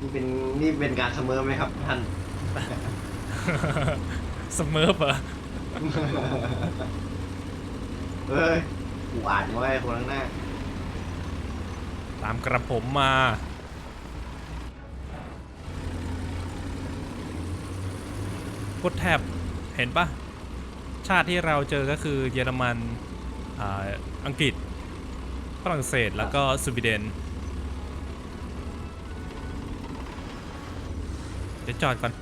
นี่เป็นนี่เป็นการเสมอไหมครับท่าน เสมอเปล่าเฮ้ยกูอ่านไว้คนข้างหน้า ตามกระผมมากดแท็บเห็นปะชาติที่เราเจอก็คือเยอรมันอ่าอังกฤษ ฝรั่งเศสแล้วก็สวีเดน เดี๋ยวจอดก่อน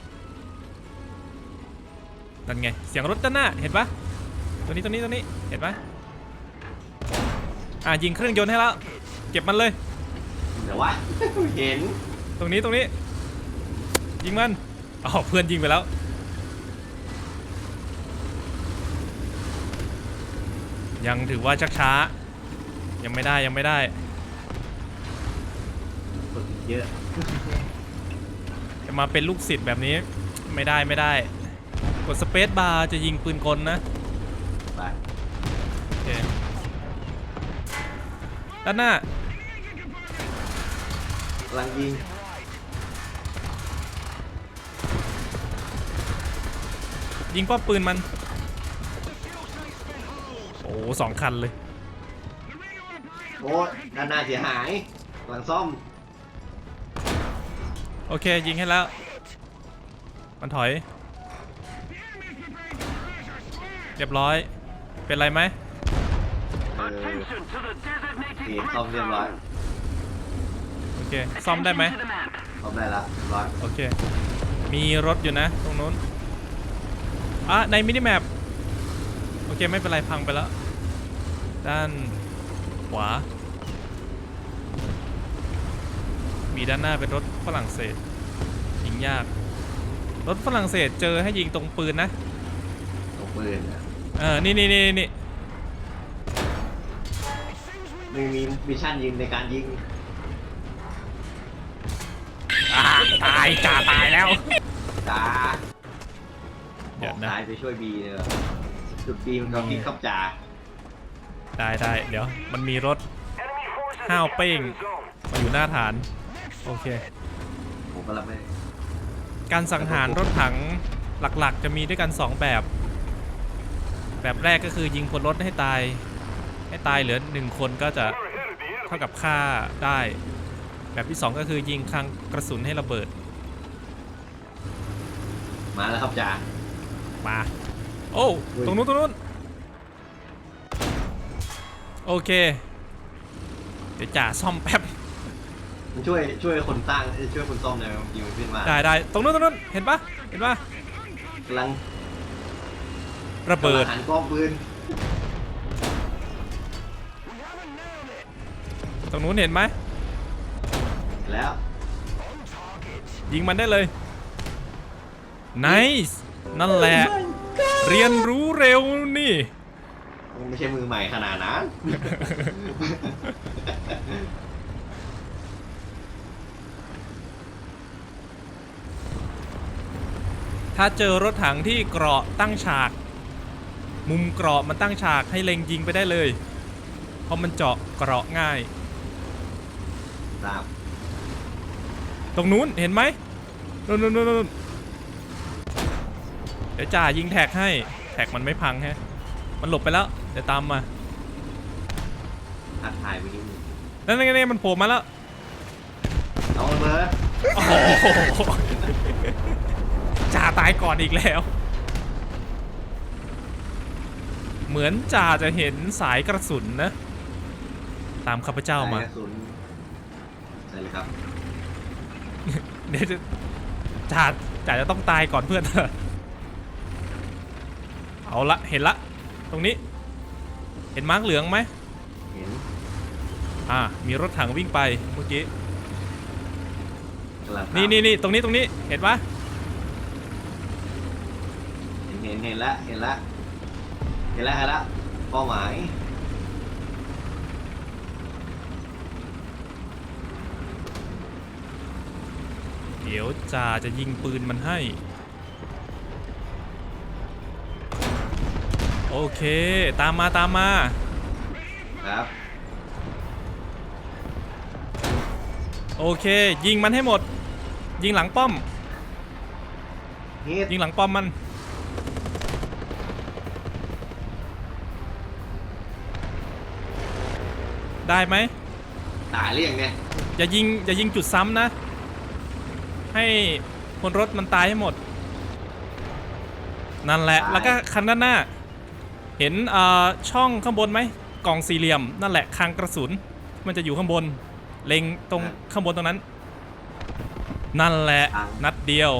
นั่นไง เสียงรถด้านหน้า เห็นปะตัวนี้ตัวนี้ตัวนี้ เห็นปะอะยิงเครื่องยนต์ให้แล้ว เก็บมันเลย เดี๋ยววะเห็นตรงนี้ตรงนี้ ยิงมันอ๋อเพื่อนยิงไปแล้ว ยังถือว่าชักช้า ยังไม่ได้ยังไม่ได้ คนเยอะจะ มาเป็นลูกศิษย์แบบนี้ไม่ได้ไม่ได้ กดสเปซบาร์จะยิงปืนกลนะไปโอเคด้านหน้ากำลังยิงยิงป้อมปืนมัน โอ้สองคันเลย โอ้ยด้านหน้าเสียหายกำลังซ่อมโอเค ยิงให้แล้ว มันถอย เรียบร้อย เป็นไรไหมเออ Attention to the นี่ designated ซ่อม grid เรียบร้อย zone. โอเค ซ่อมได้ไหม Attention to the map. ซ่อมได้ละเรียบร้อยโอเค มีรถอยู่นะ ตรงนู้นอะในมินิแมปโอเค ไม่เป็นไรพังไปแล้ว ด้านขวา มีด้านหน้าเป็นรถฝรั่งเศส ยิงยาก รถฝรั่งเศสเจอให้ยิงตรงปืนนะ ตกปืนอะเออ นี่นี่นี่นี่ไม่มีมิชชั่นยิงในการยิงอ่าตายจ่าตายแล้วจ้าเดี๋ยวอนะอกซ้ายไปช่วยบีเลยเหรอจุดบีมันก็คิดครับจ่าได้ได้เดี๋ยว มันมีรถ Enemy forces ห้าวเป้ง in zone. มาอยู่หน้าฐาน โอเค ผมก็รับไม่ได้การสังหารรถถังหลักๆ จะมีด้วยกัน 2 แบบ แบบแรกก็คือยิงพลรถให้ตาย ให้ตายเหลือ 1 คนก็จะเท่ากับฆ่าได้ แบบที่ 2 ก็คือยิงคลังกระสุนให้ระเบิดมาแล้วครับจ่ามา โอ้เฮ้ยตรงนู้นตรงนู้นโอเค เดี๋ยวจ่าซ่อมแป๊บมัน ช่วยช่วยคนสร้างเอ้ยช่วยคนซ่อมหน่อยยิงมันขึ้นมาได้ได้ตรงนู้นตรงนู้นเห็นปะเห็นปะกำลังระเบิดกำลังหันกล้องปืนตรงนู้นเห็นไหมแล้วยิงมันได้เลย nice นั่นแหละ เรียนรู้เร็วนี่มันไม่ใช่มือใหม่ขนาดนั้น ถ้าเจอรถถังที่เกราะตั้งฉาก มุมเกราะมันตั้งฉากให้เล็งยิงไปได้เลย เพราะมันเจาะเกราะง่ายทราบตรงนู้นเห็นไหมนู่นนู่นนู่นนู่นเดี๋ยวจ่ายิงแท็กให้ แท็กมันไม่พังแฮะ มันหลบไปแล้ว เดี๋ยวตามมา ทักทายไปนิดนึงนั่นไงนี่มันโผล่มาแล้วเอาระเบิดโอ้โห จ่าตายก่อนอีกแล้ว เหมือนจ่าจะเห็นสายกระสุนนะ ตามข้าพเจ้ามา ใส่กระสุนใช่เลยครับ เดี๋ยวจะจ่าจ่าจะต้องตายก่อนเพื่อน เอาละเห็นละ ตรงนี้ เห็นมาร์กเหลืองไหม เห็นอ่า มีรถถังวิ่งไปเมื่อกี้ กำลังตามนี่นี่นี่ตรงนี้ตรงนี้เห็นปะ เห็นเห็นเห็นแล้วเห็นแล้วเห็นแล้วเห็นแล้วเป้าหมายเดี๋ยวจ่าจะยิงปืนมันให้ โอเค ตามมาตามมา ครับโอเค ยิงมันให้หมด ยิงหลังป้อม ฮิตยิงหลังป้อมมัน ได้ไหมตายหรือยังเนี่ยอย่ายิงอย่ายิงจุดซ้ำนะ ให้คนรถมันตายให้หมด นั่นแหละ แล้วก็คันด้านหน้า เห็นเอ่อช่องข้างบนไหมกล่องสี่เหลี่ยม นั่นแหละคลังกระสุน มันจะอยู่ข้างบน เล็งตรงข้างบนตรงนั้น นั่นแหละนัดเดียว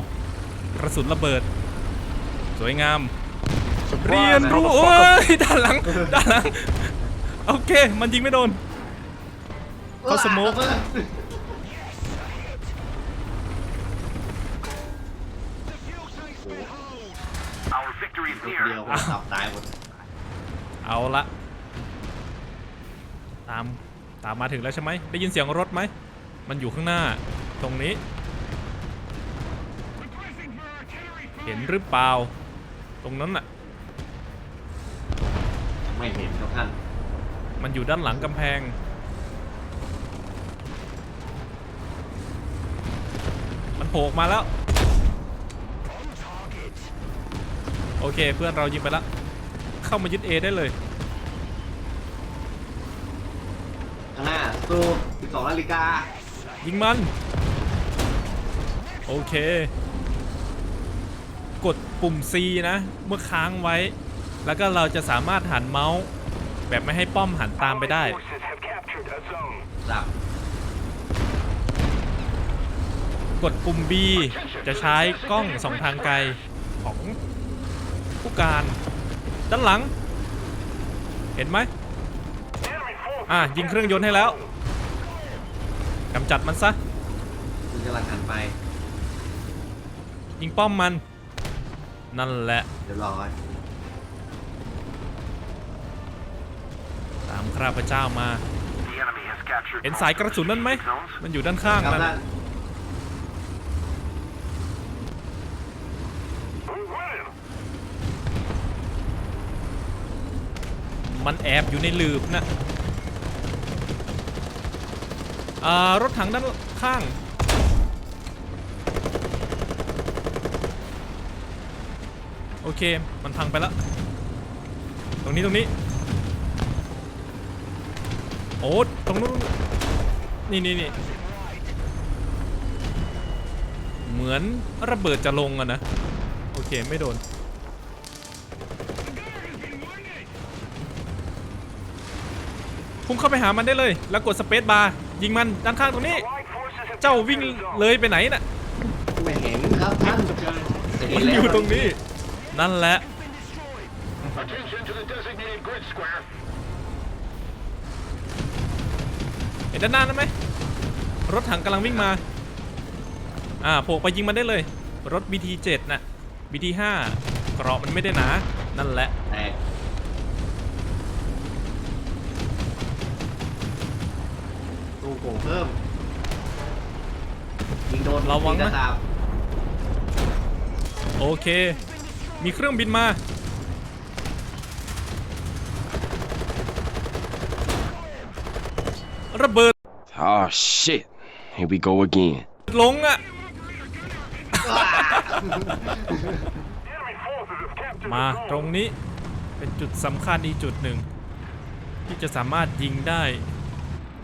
กระสุนระเบิด สวยงาม เรียนรู้โอ้ยด้านหลังด้านหลัง โอเค มันยิงไม่โดน เขาสโมกระเบิด Our victory is ลูก near. เดียวคนขับตายหมดเอาละตามตามมาถึงแล้วใช่ไหมได้ยินเสียงรถไหม มันอยู่ข้างหน้าตรงนี้ เห็นหรือเปล่า ตรงนั้นน่ะ ไม่เห็นครับท่าน มันอยู่ด้านหลังกำแพง ผล่ออกมาแล้ว โอเคเพื่อนเรายิงไปแล้ว เข้ามายึด A ได้เลย ข้างหน้าสู้12นาฬิกายิงมัน โอเค กดปุ่ม C นะ เมื่อค้างไว้ แล้วก็เราจะสามารถหันเมาส์ แบบไม่ให้ป้อมหันตามไปได้ Forces have captured a zone. สับ กดปุ่ม B จะใช้กล้องสองทางไกลของผู้การ ด้านหลัง เห็นไหม Enemy forces อะยิงเครื่องยนต์ให้แล้วกำจัดมันซะคุณกำลังหันไป ยิงป้อมมัน นั่นแหละ เดี๋ยวรอไว้ตามข้าพเจ้ามา The enemy has captured เห็นสายกระสุนนั่นไหม zones. มันอยู่ด้านข้างครับนั่น ท่าน We're winning. มันแอบอยู่ในหลืบนะรถถังด้านข้าง โอเค มันพังไปแล้ว ตรงนี้ตรงนี้ โอ้ตรงนู้นนี่นี่นี่เหมือนระเบิดจะลงอะนะ โอเค ไม่โดน พุ่งเข้าไปหามันได้เลย แล้วกดสเปซบาร์ยิงมันด้านข้างตรงนี้ เจ้าวิ่งเลยไปไหนน่ะไม่เห็นครับท่านเห็มันอยู่ตรงนี้ นั่นแหละเห็นด้านหน้านั้นไหมรถถังกำลังวิ่งมา อ่าโผล่ไปยิงมันได้เลย รถ BT7 น่ะ BT5 เกราะมันไม่ได้หนา นั่นแหละ แตกตู้ โป่งเพิ่ม ยิงโดนระวังนะ ยิกระสาบโอเค มีเครื่องบินมา ระเบิด Oh shit. Here we go again. ลงอะ Enemy forces have captured มา a ตรง zone. นี้เป็นจุดสำคัญอีกจุดหนึ่ง ที่จะสามารถยิงได้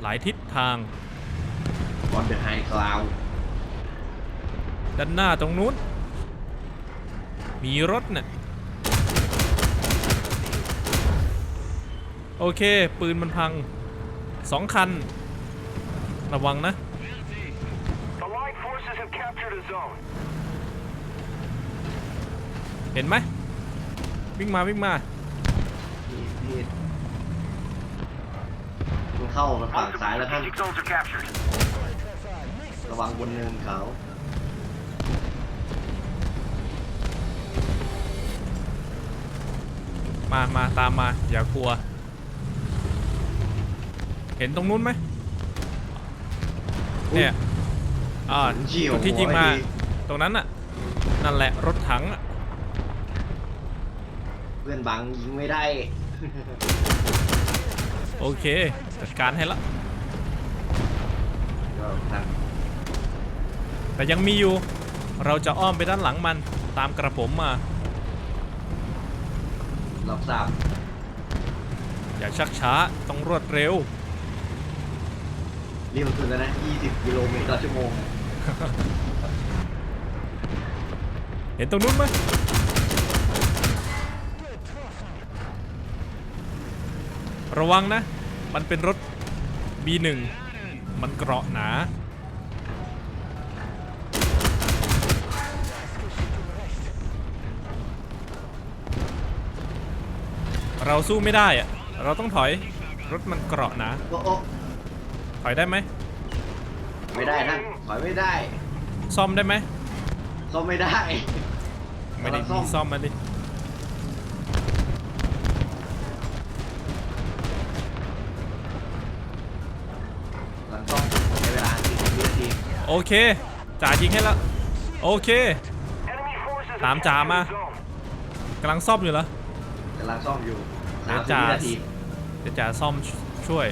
หลายทิศทาง บอลเดอะไฮคลาวด้านหน้าตรงนู้น มีรถน่ะโอเค ปืนมันพังสองคัน ระวังนะ Allied forces have captured a zone. เห็นไหม วิ่งมาวิ่งมาพี่พี่มัน เข้ามาฝั่ง Most of ซ้าย the แล้วท่าน strategic zones are captured. ระวังบนเนินเขามามาตามมา อย่ากลัว เห็นตรงนู้นไหม เนี่ย อ่าเฉียวจุดที่ยิงมาหัวไอ้ดีตรงนั้นน่ะ นั่นแหละรถถังอะเพื่อนบังยิงไม่ได้ โอเค จัดการให้ละ ก็ท่านรแต่ยังมีอยู่ เราจะอ้อมไปด้านหลังมันตามกระผมมา รับทราบอย่าชักช้าต้องรวดเร็วนี่มันคือแล้วนะ 20 กิโลเมตรต่อชั่วโมง เห็นตรงนู้นไหมระวังนะ มันเป็นรถ B1 มันเกราะหนา เราสู้ไม่ได้อะเราต้องถอย รถมันเกราะหนา โอ้โอ้ถอยได้ไหม ไม่ได้ท่านถอยไม่ได้ซ่อมได้ไหม ซ่อมไม่ได้ ไม่ได้กำลังซ่อมีมซ่อมมาดิ โอเคจ่ายิงให้แล้วโอเค Enemy forces have ตามจ่า captured มา the zone. กำลังซ่อมอยู่เหรอกำลังซ่อมอยู่เดี๋ยว30จ่าวินาทีเดี๋ยวจ่าซ่อมช่วย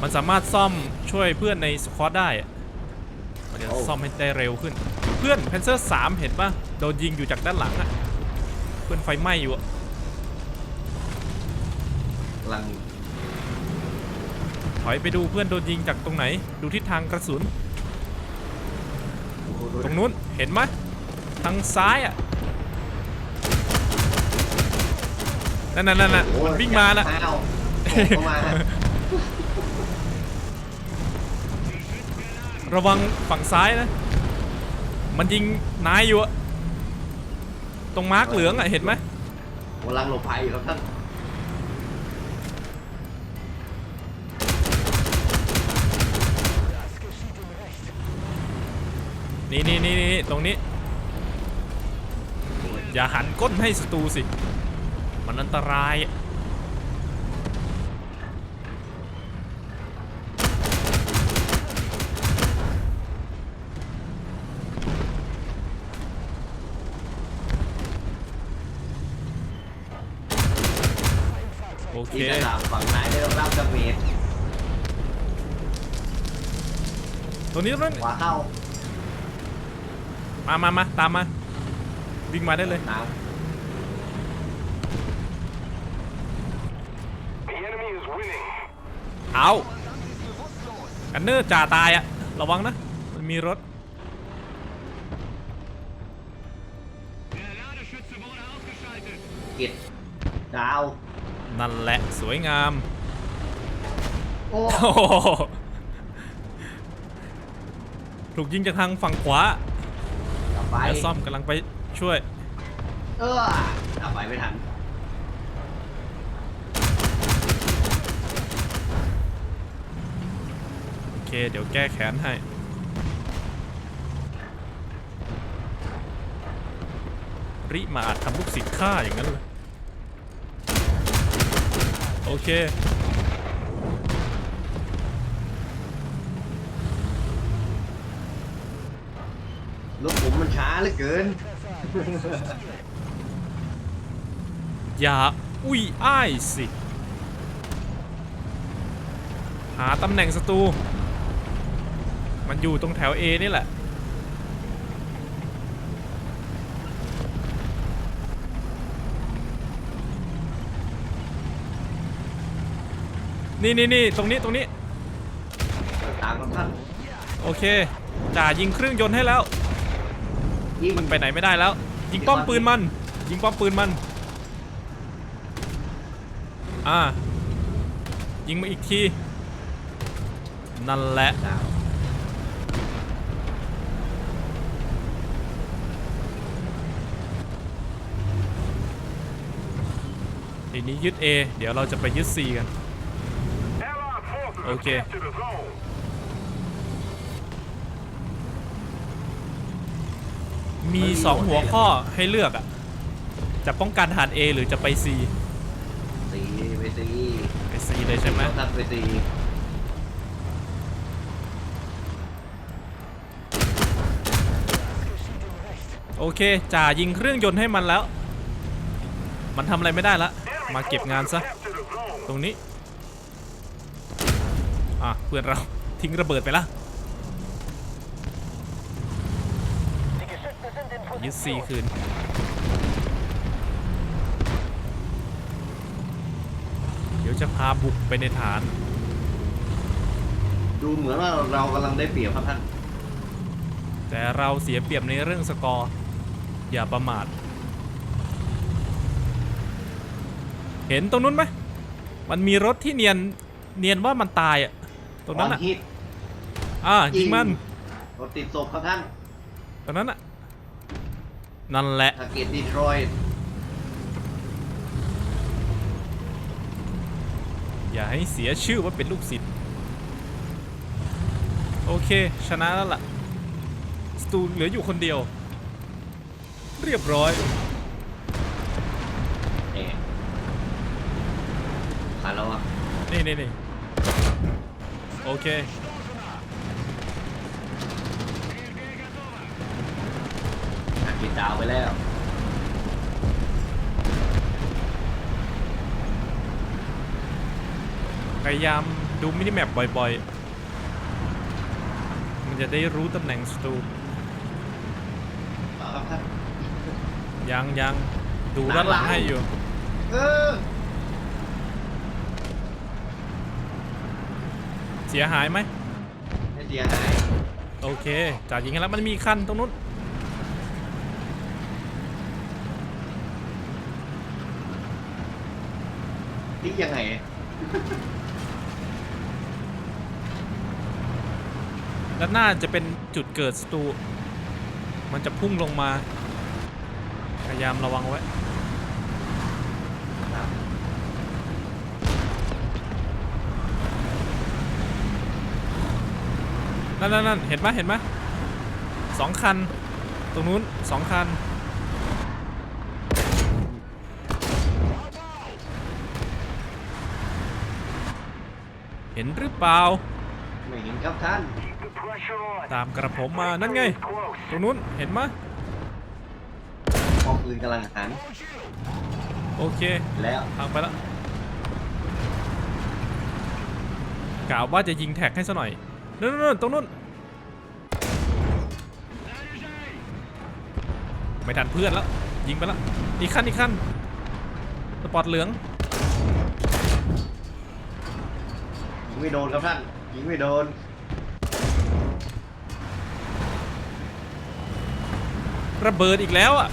มันสามารถซ่อมช่วยเพื่อนในสควอตได้อะมันจะซ่อมให้ได้เร็วขึ้น เพื่อนเพนเซอร์สามเห็นปะโดนยิงอยู่จากด้านหลังอะเพื่อนไฟไหม้อยู่อะกำลังถอยไปดูเพื่อนโดนยิงจากตรงไหน ดูทิศทางกระสุนโอ้โหดู ตรงนู้นเห็นไหมทางซ้ายอะนั่นนั่นนั่นน่ะโอ้มันวิ่งมาน่ะอ้าวโผล่เข้ามาระวังฝั่งซ้ายนะ มันยิงนายอยู่อะตรงมาร์กเหลืองอะเห็นไหมกำลังหลบภัยอยู่ครับท่าน นี่นี่นี่นี่ตรงนี้ อย่าหันก้นให้ศัตรูสิ มันอันตรายอะโอเคที่ระดับฝั่งไหนได้รับดาเมจตรงนี้ตรงนี้ขวาเข้า มามามาตามมาวิ่งมาได้เลย ตาม The enemy is winning. เอากันเนอร์จ่าตายอะระวังนะมันมีรถกิดดาว นั่นแหละสวยงาม โอ้โอ้โหถูกยิงจากทางฝั่งขวากลับ ไปเดี๋ยวซ่อมกำลังไปช่วย เออกลับไปไม่ทันโอเค เดี๋ยวแก้แค้นให้ ริมาอาจทำลูกศิษย์ฆ่าอย่างนั้นเลยโอเค รถผมมัน ช้าเหลือเกิน อย่าอุ้ยอ้ายสิ หาตำแหน่งศัตรู มันอยู่ตรงแถว A นี่แหละ นี่นี่นี่ตรงนี้ตรงนี้ ตามกับท่าน โอเคจ่ายิงเครื่องยนต์ให้แล้ว ยิงมันไปไหนไม่ได้แล้ว ยิงป้อมปืนมัน ยิงป้อมปืนมัน อ่า ยิงมาอีกที นั่นแหละดาวทีนี้ยึด A เดี๋ยวเราจะไปยึด C กัน Allied forces have Okay. captured the zone. มีสองหัวข้อให้เลือกอะจะป้องกันฐาน A หรือจะไป C ตีไปตีไป C เลยใช่ไหมท่านไปตีโอเคจ่ายิงเครื่องยนต์ให้มันแล้ว มันทำอะไรไม่ได้ละ Enemy มาเก็บงาน forces ซะ have captured the zone. ตรงนี้ อะ เพื่อนเราทิ้งระเบิดไปละ ยึดซีคืน เดี๋ยวจะพาบุกไปในฐาน ดูเหมือนว่าเรากำลังได้เปรียบครับท่าน แต่เราเสียเปรียบในเรื่องสกอร์ อย่าประมาท เห็นตรงนู้นไหมมันมีรถที่เนียนเนียนว่ามันตายอะตรงนั้นออะอนฮิตอ่ายิงมัน รถติดศพครับท่าน ตรงนั้นอะ นั่นแหละ ทาร์เก็ตดีทรอยต์อย่าให้เสียชื่อว่าเป็นลูกศิษย์ โอเค ชนะแล้วล่ะ สตูเหลืออยู่คนเดียว เรียบร้อย เอ๊ะผ่านแล้วอะ นี่นี่นี่โอเค ทาร์เก็ตดาวไปแล้ว พยายามดูมินิแมปบ่อยๆ มันจะได้รู้ตำแหน่งสตูต่อครับท่านยังยังดูด้านหลังให้อยู่ เออเสียหายไหมไม่เสียหายโอเคจ่ายิงให้แล้วมันมีคันตรงนู้น ทิ้งยังไง ด้านหน้าจะเป็นจุดเกิดสตู มันจะพุ่งลงมา พยายามระวังไว้ นั่นนั่นนั่นเห็นไหมเห็นไหมสองคัน ตรงนู้นสองคัน เห็นหรือเปล่า ไม่เห็นครับท่าน Keep the pressure on. ตามกระผมมานั่นไง Close. ตรงนู้นเห็นไหมป้อมปืนกำลังหันโอเคแล้วทางไปแล้วกล่าวว่าจะยิงแท็กให้ซะหน่อยนู่นนู่นตรงนู้นไม่ทันเพื่อนแล้วยิงไปแล้วอีกขั้นอีกขั้นสปอร์ตเหลือง ยิง ไม่โดนครับท่านยิงไม่โดนระเบิดอีกแล้วอะ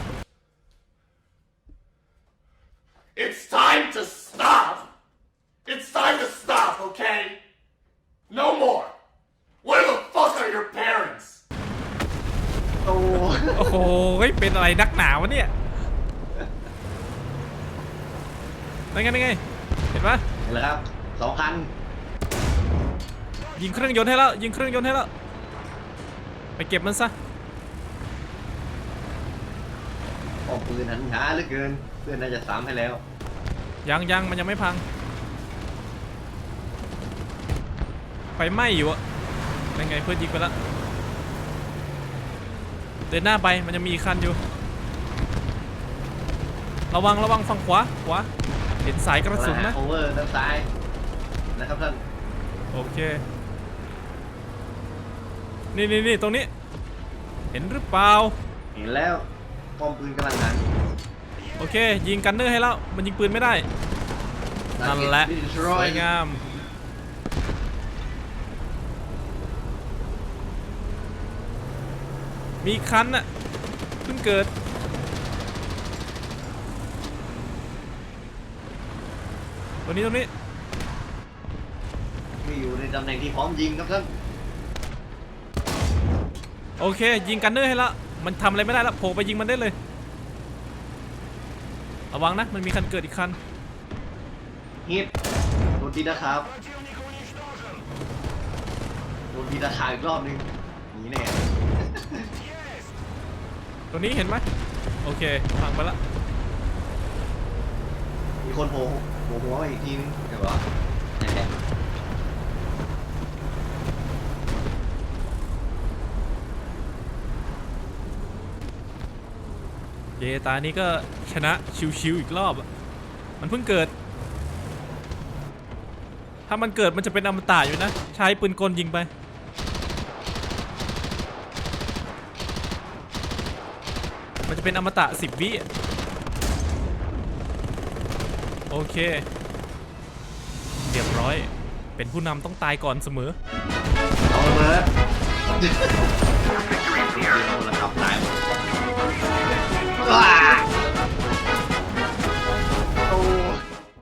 It's time to stop. It's time to stop, okay? No more. Where the fuck are your parents? โอ้โอ้โหเฮ้ยเป็นอะไรนักหนาวะเนี่ยนั่นไงนั่นไง เห็นปะเห็นแล้วครับสองพัน ยิงเครื่องยนต์ให้แล้วยิงเครื่องยนต์ให้แล้วไปเก็บมันซะป้อมปืนหันหาเหลือเกิน เพื่อนน่าจะสามให้แล้ว ยังยังมันยังไม่พังไฟไหม้อยู่อะยังไงเพื่อนยิงไปแล้วเดินหน้าไปมันจะมีอีกคันอยู่ ระวังระวังฝั่งขวาขวาเห็นสายกระสุนนะโอเวอร์ด้านซ้ายนะครับท่านโอเค นี่นี่นี่ตรงนี้ เห็นหรือเปล่า เห็นแล้วป้อมปืนกำลังหันโอเค ยิงกันเนอร์ให้แล้ว มันยิงปืนไม่ได้ นั่นแหละ Target ส destroyed วยงาม มีอีกคันน่ะเพิ่งเกิด ตัวนี้ตัวนี้มีอยู่ในตำแหน่งที่พร้อมยิงครับท่าน โอเค ยิงกันเนอร์ให้แล้วมันทำอะไรไม่ได้แล้วโผล่ไปยิงมันได้เลย ระวังนะ มันมีคันเกิดอีกคัน ฮิตโดนทีนะครับโดนทีตะขาอีกรอบนึงหนีแน่ตัวนี้เห็นไหมโอเคพังไปละมีคนโผล่โผล่หัวมาอีกทีนึงเดี๋ยวว่านั่นแหละ เยตานี้ก็ชนะชิวๆอีกรอบอะมันเพิ่งเกิด ถ้ามันเกิดมันจะเป็นอมตะอยู่นะ ใช้ปืนกลยิงไปโมันจะเป็นอมตะ10วิโอเค เรียบร้อย เป็นผู้นำต้องตายก่อนเสมอ เอาระเบิดเดียวระดับไหน Ah!